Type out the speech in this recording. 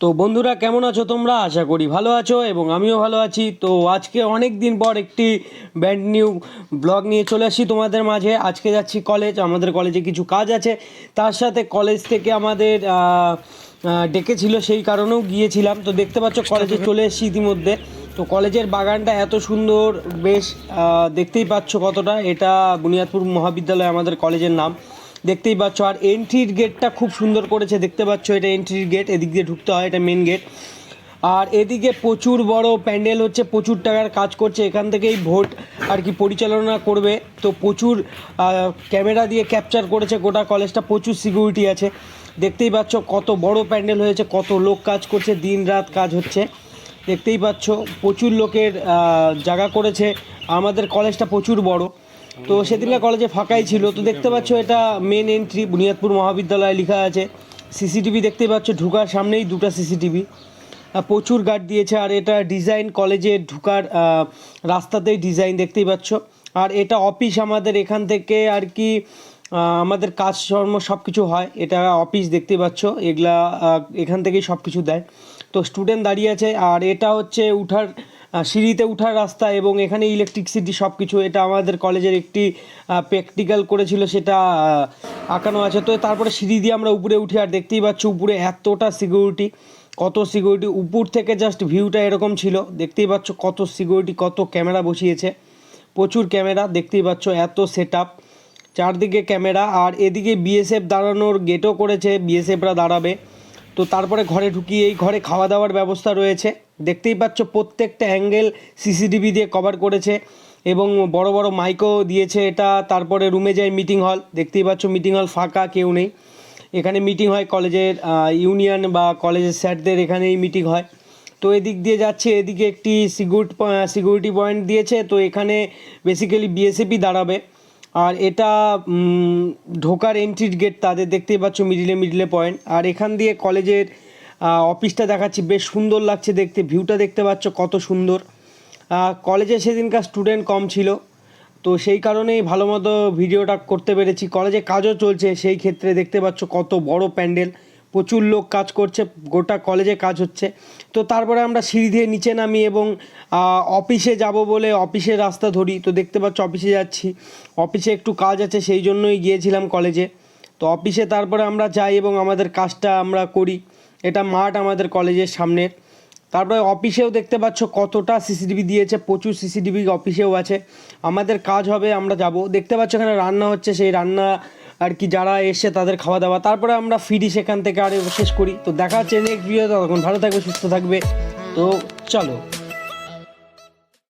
তো বন্ধুরা, কেমন আছো তোমরা? আশা করি ভালো আছো এবং আমিও ভালো আছি। তো আজকে অনেক দিন পর একটি ব্যান্ড নিউ ব্লগ নিয়ে চলে আসি তোমাদের মাঝে। আজকে যাচ্ছি কলেজ আমাদের কলেজে কিছু কাজ আছে। তার সাথে কলেজ থেকে আমাদের ডেকেছিল সেই কারণেও গিয়েছিলাম। তো দেখতে পাচ্ছ কলেজে চলে এসেছি ইতিমধ্যে। তো কলেজের বাগানটা এত সুন্দর, বেশ দেখতেই পাচ্ছ কতটা। এটা বুনিয়াদপুর মহাবিদ্যালয় আমাদের কলেজের নাম। দেখতেই পাচ্ছ, আর এন্ট্রির গেটটা খুব সুন্দর করেছে, দেখতে পাচ্ছ এটা এন্ট্রির গেট এদিক দিয়ে ঢুকতে হয়, এটা মেন গেট আর এদিকে প্রচুর বড় প্যান্ডেল হচ্ছে, প্রচুর টাকার কাজ করছে, এখান থেকেই ভোট আর কি পরিচালনা করবে। তো প্রচুর ক্যামেরা দিয়ে ক্যাপচার করেছে গোটা কলেজটা প্রচুর সিকিউরিটি আছে। দেখতেই পাচ্ছ কত বড় প্যান্ডেল হয়েছে, কত লোক কাজ করছে দিন রাত কাজ হচ্ছে। দেখতেই পাচ্ছ, প্রচুর লোকের জায়গা করেছে। আমাদের কলেজটা প্রচুর বড়। তো সেদিনকার কলেজে ফাঁকাই ছিল। তো দেখতে পাচ্ছ, এটা মেন এন্ট্রি বুনিয়াদপুর মহাবিদ্যালয় লেখা আছে। সিসিটিভি দেখতেই পাচ্ছ, ঢুকার সামনেই দুটো সিসিটিভি প্রচুর গার্ড দিয়েছে। আর এটা ডিজাইন কলেজে ঢুকার রাস্তাতেই ডিজাইন দেখতেই পাচ্ছ। আর এটা অফিস আমাদের এখান থেকে আর কি আমাদের কাজকর্ম সব কিছু হয়। এটা অফিস দেখতে পাচ্ছ। এগুলা এখান থেকেই সব কিছু দেয়। তো স্টুডেন্ট দাঁড়িয়ে আছে, আর এটা হচ্ছে উঠার সিঁড়িতে উঠার রাস্তা এবং এখানে ইলেকট্রিসিটি সব কিছু এটা আমাদের কলেজের একটি প্র্যাকটিক্যাল করেছিল সেটা আঁকানো আছে। তো তারপরে সিঁড়ি দিয়ে আমরা উপরে উঠি, আর দেখতেই পাচ্ছ উপরে এতটা সিকিউরিটি কত সিকিউরিটি উপর থেকে জাস্ট ভিউটা এরকম ছিল, দেখতেই পাচ্ছ কত সিকিউরিটি কত ক্যামেরা বসিয়েছে। প্রচুর ক্যামেরা দেখতেই পাচ্ছ এত সেট আপ চারদিকে ক্যামেরা আর এদিকে বিএসএফ দাঁড়ানোর গেটও করেছে বিএসএফরা দাঁড়াবে। তো তারপরে ঘরে ঢুকি এই ঘরে খাওয়া দাওয়ার ব্যবস্থা রয়েছে। দেখতেই পাচ্ছ প্রত্যেকটা অ্যাঙ্গেল সিসিটিভি দিয়ে কভার করেছে এবং বড় বড় মাইকও দিয়েছে এটা। তারপরে রুমে যায় মিটিং হল। দেখতেই পাচ্ছ মিটিং হল ফাঁকা, কেউ নেই। এখানে মিটিং হয় কলেজের ইউনিয়ন বা কলেজের স্যারদের এখানেই মিটিং হয়। তো এদিক দিয়ে যাচ্ছে, এদিকে একটি সিকিউরিটি সিকিউরিটি পয়েন্ট দিয়েছে। তো এখানে বেসিক্যালি বিএসএফই দাঁড়াবে। আর এটা ঢোকার এন্ট্রি গেট তাদের দেখতেই পাচ্ছ মিডিলে মিডিলে পয়েন্ট আর এখান দিয়ে কলেজের অফিসটা দেখাচ্ছি, বেশ সুন্দর লাগছে দেখতে ভিউটা দেখতে পাচ্ছ কত সুন্দর। কলেজে সেদিনকার স্টুডেন্ট কম ছিল, তো সেই কারণেই ভালো মতো ভিডিওটা করতে পেরেছি। কলেজে কাজও চলছে, সেই ক্ষেত্রে দেখতে পাচ্ছ কত বড় প্যান্ডেল। প্রচুর লোক কাজ করছে, গোটা কলেজে কাজ হচ্ছে। তো তারপরে আমরা সিঁড়ি দিয়ে নিচে নামি এবং অফিসে যাব বলে অফিসের রাস্তা ধরি। তো দেখতে পাচ্ছ অফিসে যাচ্ছি। অফিসে একটু কাজ আছে, সেই জন্যই গিয়েছিলাম কলেজে তো অফিসে তারপরে আমরা যাই এবং আমাদের কাজটা আমরা করি। এটা মাঠ আমাদের কলেজের সামনের। তারপরে অফিসেও দেখতে পাচ্ছ কতটা সিসিটিভি দিয়েছে, প্রচুর সিসিটিভি অফিসেও আছে। আমাদের কাজ হবে, আমরা যাব। দেখতে পাচ্ছ এখানে রান্না হচ্ছে, সেই রান্না আর কি যারা এসে তাদের খাওয়া দাওয়া। তারপরে আমরা ফিরি সেখান থেকে আর শেষ করি। তো দেখা হচ্ছে নেক্সট ভিডিও তখন ভালো থাকবে, সুস্থ থাকবে। তো চলো।